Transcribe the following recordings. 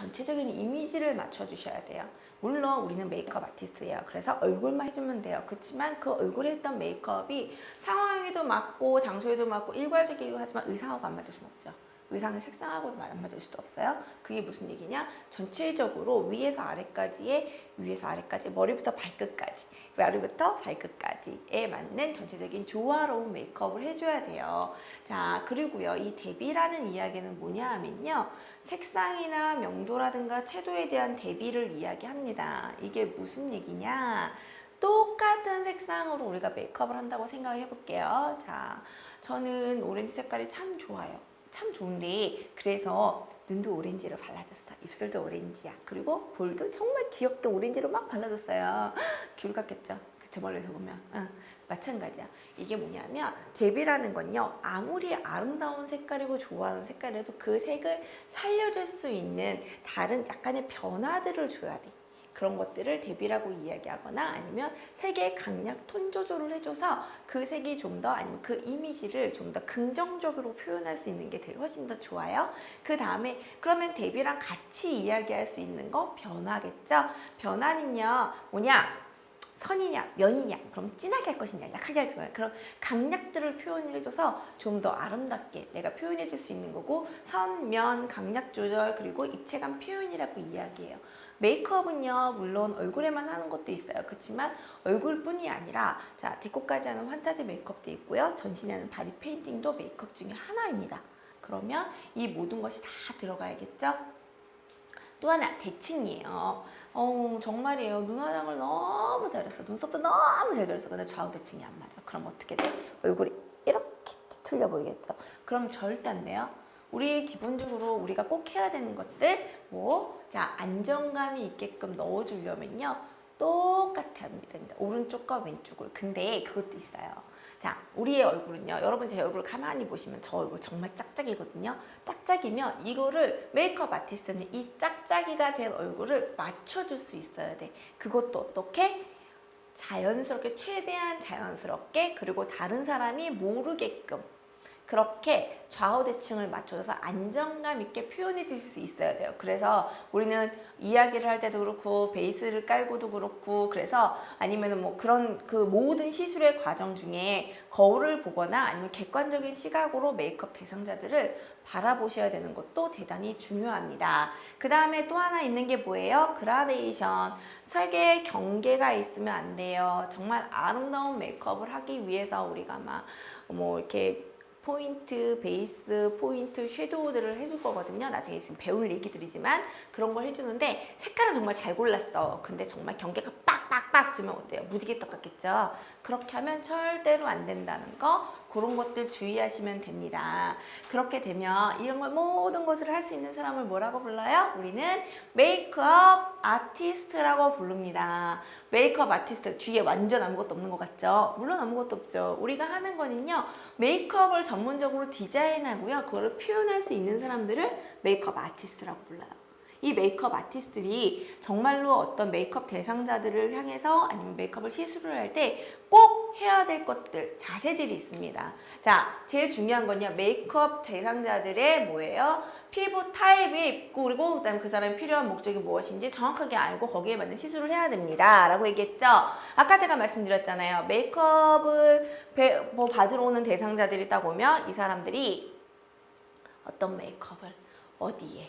전체적인 이미지를 맞춰주셔야 돼요. 물론 우리는 메이크업 아티스트예요. 그래서 얼굴만 해주면 돼요. 그렇지만 그 얼굴에 했던 메이크업이 상황에도 맞고 장소에도 맞고 일괄적이기도 하지만 의상하고 안 맞을 수는 없죠. 의상의 색상하고도 안 맞을 수도 없어요. 그게 무슨 얘기냐? 전체적으로 위에서 아래까지의 위에서 아래까지 머리부터 발끝까지 머리부터 발끝까지에 맞는 전체적인 조화로운 메이크업을 해줘야 돼요. 자 그리고요 이 대비라는 이야기는 뭐냐 하면요 색상이나 명도라든가 채도에 대한 대비를 이야기합니다. 이게 무슨 얘기냐? 똑같은 색상으로 우리가 메이크업을 한다고 생각을 해볼게요. 자, 저는 오렌지 색깔이 참 좋아요. 참 좋은데 그래서 눈도 오렌지로 발라줬어. 입술도 오렌지야. 그리고 볼도 정말 귀엽게 오렌지로 막 발라줬어요. 귤 같겠죠? 그쵸 멀리서 보면. 응. 마찬가지야. 이게 뭐냐면 데뷔라는 건요. 아무리 아름다운 색깔이고 좋아하는 색깔이라도 그 색을 살려줄 수 있는 다른 약간의 변화들을 줘야 돼. 그런 것들을 대비라고 이야기하거나 아니면 색의 강약 톤 조절을 해줘서 그 색이 좀 더 아니면 그 이미지를 좀 더 긍정적으로 표현할 수 있는 게 되게 훨씬 더 좋아요. 그 다음에 그러면 대비랑 같이 이야기할 수 있는 거 변화겠죠? 변화는요 뭐냐? 선이냐 면이냐 그럼 진하게 할 것이냐 약하게 할 것이냐. 그런 강약들을 표현을 해줘서 좀 더 아름답게 내가 표현해 줄 수 있는 거고 선, 면, 강약 조절 그리고 입체감 표현이라고 이야기해요. 메이크업은요 물론 얼굴에만 하는 것도 있어요. 그렇지만 얼굴뿐이 아니라 자 데코까지 하는 환타지 메이크업도 있고요. 전신에 하는 바디 페인팅도 메이크업 중에 하나입니다. 그러면 이 모든 것이 다 들어가야겠죠 또 하나 대칭이에요. 어 정말이에요. 눈 화장을 너무 잘했어. 눈썹도 너무 잘 그렸어. 근데 좌우 대칭이 안 맞아. 그럼 어떻게 돼? 얼굴이 이렇게 틀려 보이겠죠? 그럼 절대 안 돼요. 우리 기본적으로 우리가 꼭 해야 되는 것들 뭐 자 안정감이 있게끔 넣어주려면요 똑같이 됩니다. 오른쪽과 왼쪽을. 근데 그것도 있어요. 자, 우리의 얼굴은요. 여러분 제 얼굴 가만히 보시면 저 얼굴 정말 짝짝이거든요. 짝짝이면 이거를 메이크업 아티스트는 이 짝짝이가 된 얼굴을 맞춰줄 수 있어야 돼. 그것도 어떻게? 자연스럽게 최대한 자연스럽게 그리고 다른 사람이 모르게끔 그렇게 좌우 대칭을 맞춰줘서 안정감 있게 표현해 주실 수 있어야 돼요. 그래서 우리는 이야기를 할 때도 그렇고 베이스를 깔고도 그렇고 그래서 아니면은 뭐 그런 그 모든 시술의 과정 중에 거울을 보거나 아니면 객관적인 시각으로 메이크업 대상자들을 바라보셔야 되는 것도 대단히 중요합니다. 그 다음에 또 하나 있는 게 뭐예요? 그라데이션. 색의 경계가 있으면 안 돼요. 정말 아름다운 메이크업을 하기 위해서 우리가 막 뭐 이렇게 포인트, 베이스, 포인트, 섀도우들을 해줄 거거든요. 나중에 지금 배울 얘기들이지만 그런 걸 해주는데 색깔은 정말 잘 골랐어. 근데 정말 경계가 빡 빡빡 지면 어때요? 무지개 떡 같겠죠? 그렇게 하면 절대로 안 된다는 거 그런 것들 주의하시면 됩니다. 그렇게 되면 이런 걸 모든 것을 할 수 있는 사람을 뭐라고 불러요? 우리는 메이크업 아티스트라고 부릅니다. 메이크업 아티스트 뒤에 완전 아무것도 없는 것 같죠? 물론 아무것도 없죠. 우리가 하는 거는요. 메이크업을 전문적으로 디자인하고요. 그거를 표현할 수 있는 사람들을 메이크업 아티스트라고 불러요. 이 메이크업 아티스트들이 정말로 어떤 메이크업 대상자들을 향해서 아니면 메이크업을 시술을 할 때 꼭 해야 될 것들, 자세들이 있습니다. 자, 제일 중요한 건요. 메이크업 대상자들의 뭐예요? 피부 타입이 있고 그리고 그다음 그 사람이 필요한 목적이 무엇인지 정확하게 알고 거기에 맞는 시술을 해야 됩니다. 라고 얘기했죠. 아까 제가 말씀드렸잖아요. 메이크업을 배- 뭐 받으러 오는 대상자들이 딱 오면 이 사람들이 어떤 메이크업을 어디에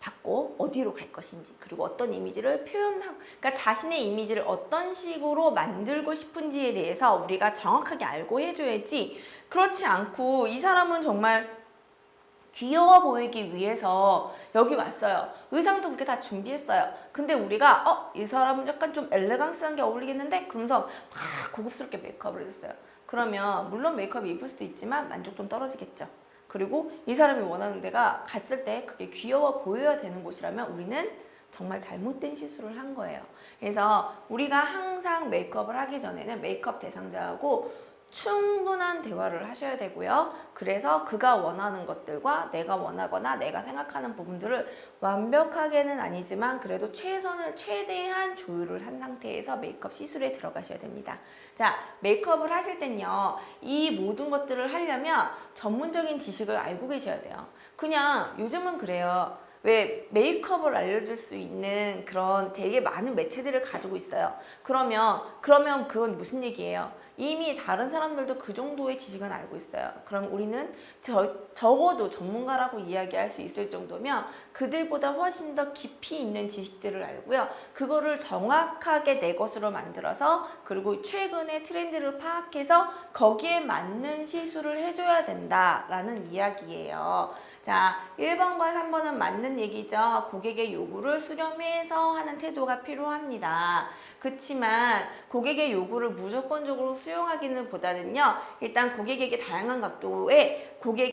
받고 어디로 갈 것인지 그리고 어떤 이미지를 표현하고 그러니까 자신의 이미지를 어떤 식으로 만들고 싶은지에 대해서 우리가 정확하게 알고 해줘야지 그렇지 않고 이 사람은 정말 귀여워 보이기 위해서 여기 왔어요. 의상도 그렇게 다 준비했어요. 근데 우리가 어, 이 사람은 약간 좀 엘레강스한 게 어울리겠는데? 그러면서 막 고급스럽게 메이크업을 해줬어요. 그러면 물론 메이크업이 예쁠 수도 있지만 만족도는 떨어지겠죠. 그리고 이 사람이 원하는 데가 갔을 때 그게 귀여워 보여야 되는 곳이라면 우리는 정말 잘못된 시술을 한 거예요. 그래서 우리가 항상 메이크업을 하기 전에는 메이크업 대상자하고 충분한 대화를 하셔야 되고요. 그래서 그가 원하는 것들과 내가 원하거나 내가 생각하는 부분들을 완벽하게는 아니지만 그래도 최선을 최대한 조율을 한 상태에서 메이크업 시술에 들어가셔야 됩니다. 자, 메이크업을 하실 땐요. 이 모든 것들을 하려면 전문적인 지식을 알고 계셔야 돼요. 그냥 요즘은 그래요. 왜 메이크업을 알려줄 수 있는 그런 되게 많은 매체들을 가지고 있어요. 그러면 그러면 그건 무슨 얘기예요? 이미 다른 사람들도 그 정도의 지식은 알고 있어요. 그럼 우리는 저, 적어도 전문가라고 이야기할 수 있을 정도면 그들보다 훨씬 더 깊이 있는 지식들을 알고요. 그거를 정확하게 내 것으로 만들어서 그리고 최근의 트렌드를 파악해서 거기에 맞는 시술을 해줘야 된다라는 이야기예요. 자, 1번과 3번은 맞는 얘기죠. 고객의 요구를 수렴해서 하는 태도가 필요합니다. 그렇지만 고객의 요구를 무조건적으로 수용하기는 보다는요. 일단 고객에게 다양한 각도의 고객